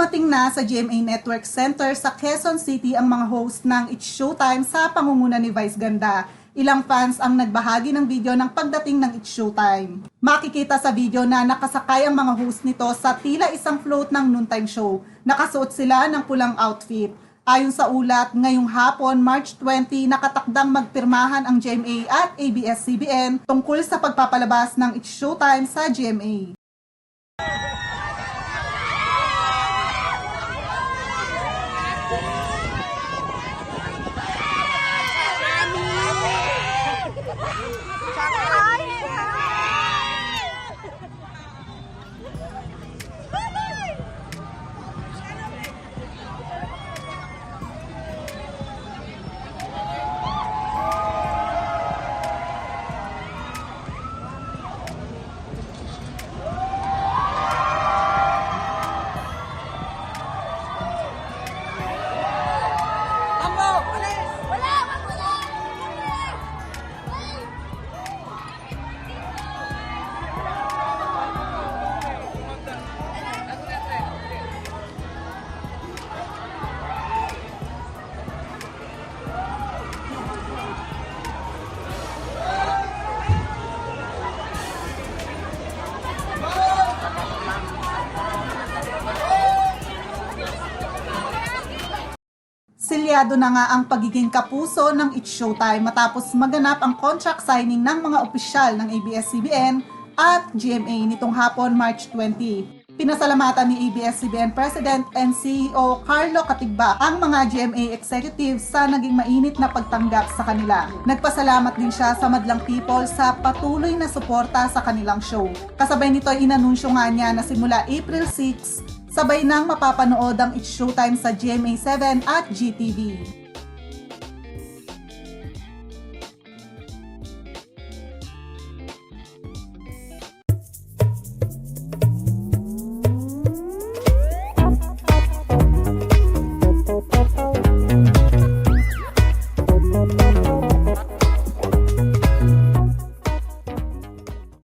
na sa GMA Network Center sa Quezon City ang mga host ng It's Showtime sa pangunguna ni Vice Ganda. Ilang fans ang nagbahagi ng video ng pagdating ng It's Showtime. Makikita sa video na nakasakay ang mga host nito sa tila isang float ng noontime show. Nakasuot sila ng pulang outfit. Ayon sa ulat, ngayong hapon, March 20, nakatakdang magpirmahan ang GMA at ABS-CBN tungkol sa pagpapalabas ng It's Showtime sa GMA. Silyado na nga ang pagiging kapuso ng It's Showtime matapos maganap ang contract signing ng mga opisyal ng ABS-CBN at GMA nitong hapon March 20. Pinasalamatan ni ABS-CBN President and CEO Carlo Catigba ang mga GMA executives sa naging mainit na pagtanggap sa kanila. Nagpasalamat din siya sa madlang people sa patuloy na suporta sa kanilang show. Kasabay nito ay inanunsyo nga niya na simula April 6, sabay nang mapapanood ang It's Showtime sa GMA7 at GTV.